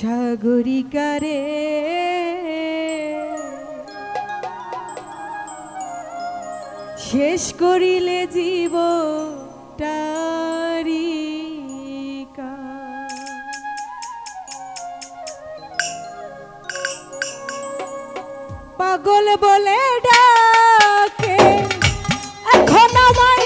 সাগরিকারে। শেষ করিলে জীব পাগল বলে ডাকে এখন আমায়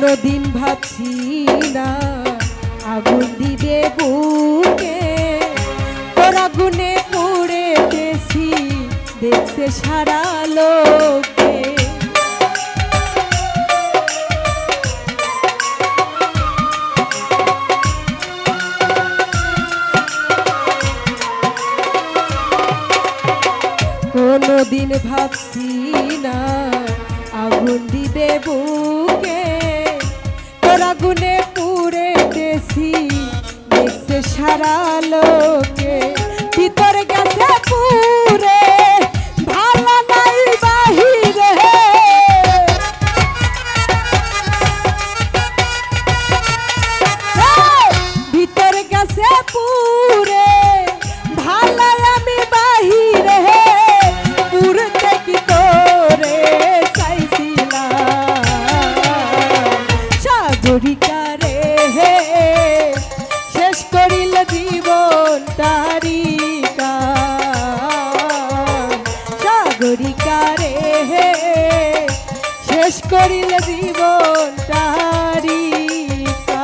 কোনদিন ভাবছি না, আগুন দিবে বুকে। তোর আগুনে পড়ে বেশি দেখছে সারা লোকে। কোনদিন ভাবছি না, আগুন দিবে বুকে। তোর পুড়ে দেশি সারা লোকে। ভিতরে গেছে পুরে করিল জীবন তারিকা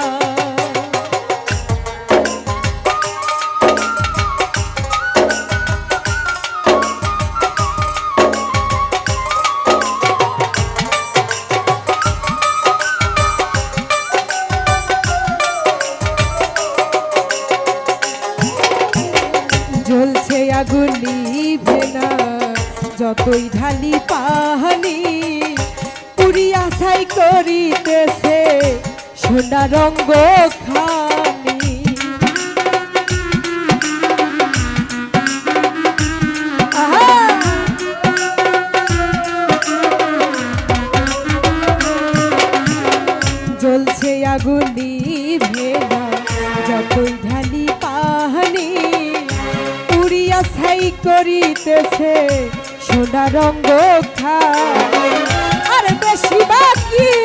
জ্বলছে আগুন নিভে না যতই ঢালি পাহানি সোনা রঙ্গ খানি! জ্বলছে আগুন নিভে না যতই ঢালি পাহানি পুরিয়া ছাই করিতেছে সোনা রঙ্গ খানি আর বেশি বাকি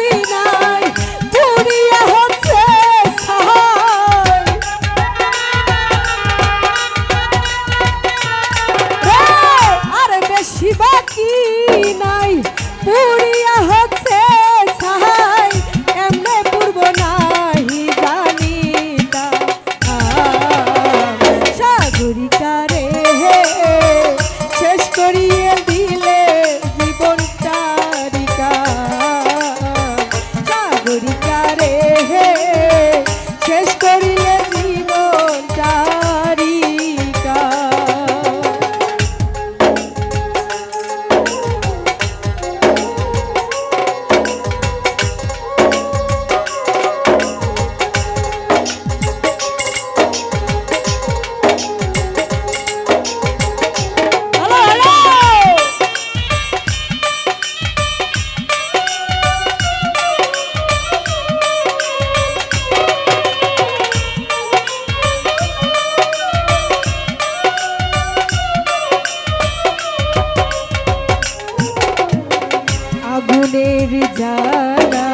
আগুনের জ্বালা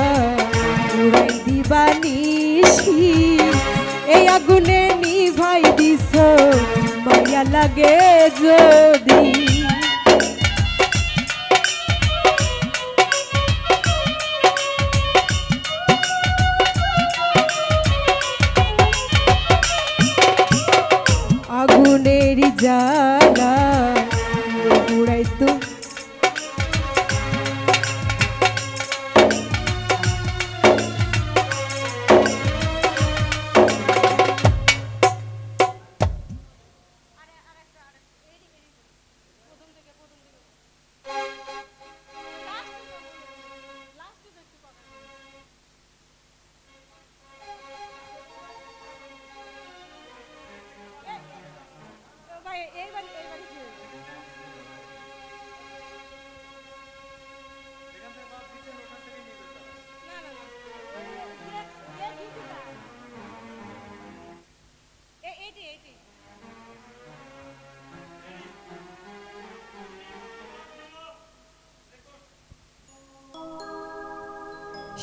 উড়াই দিবা নিশি। এই আগুনে নিভাই মায়া মায়া লাগে যদি। আগুনের জ্বালা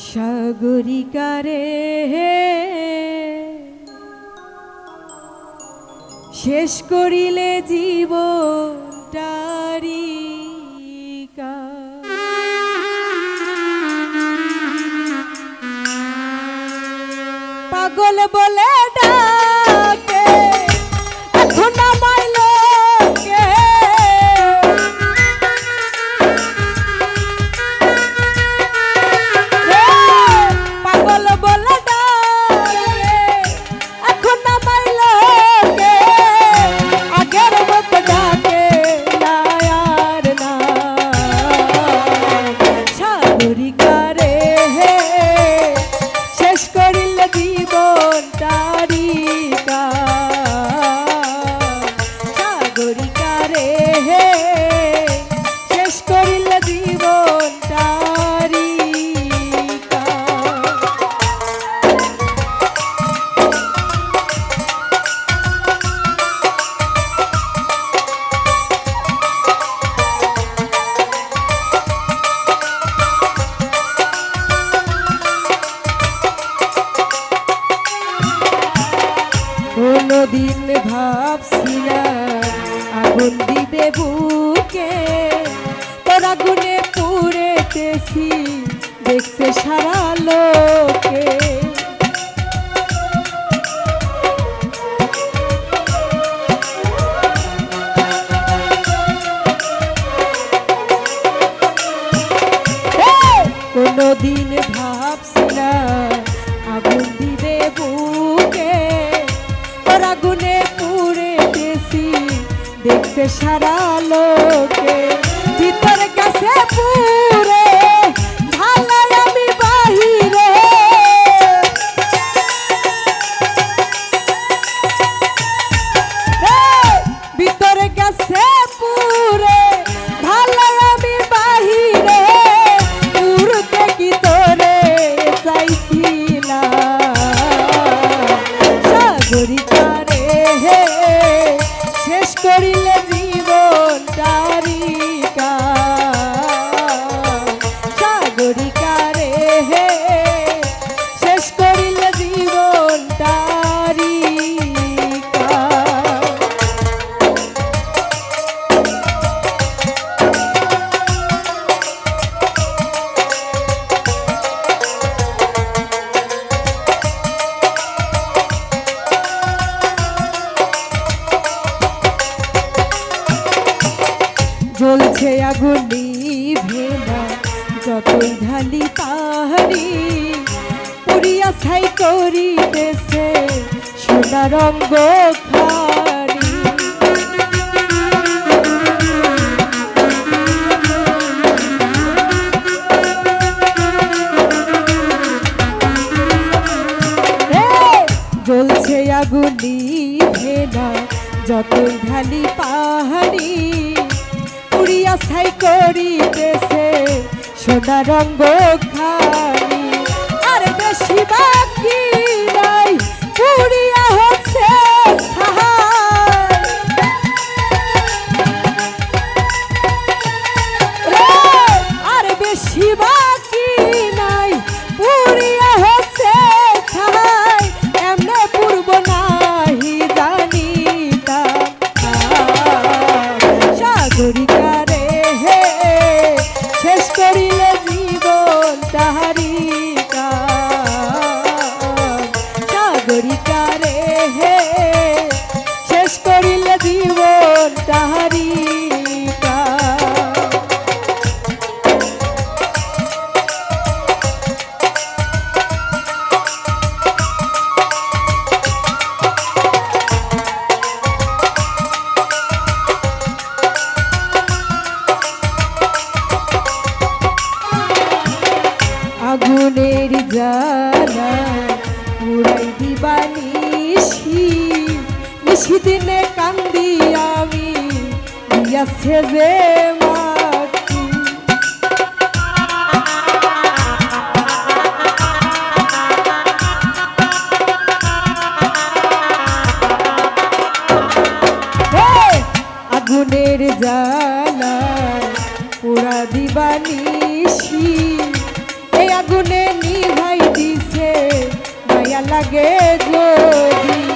সাগরিকারে শেষ করিলে জীবনটারিকা। পাগল বলে ডাকে ভাবছিলাম আগুন দিবে বুকে। তোর আগুনে পুড়েতেছি দেখছে সারা লোকে। কোনদিন ভাবছিলাম সারা লোকে জ্বলছে আগুনি ভেলা যতই ঢালি তাহারি পুরিয়া ছাই করিতেছে সোনা রঙ্গ হে, জ্বলছে আগুনি ভেলা যতই ঢালি পাহাড়ি পুরিয়া ছাই করিতেছে সোনা রঙ্গ খানি। আর বেশি বাকি নাই দিয়াছে যে আগুনের জ্বালা পোড়া দিবানিসি এই আগুনে নিভাই দিছে মায়া লাগে যদি।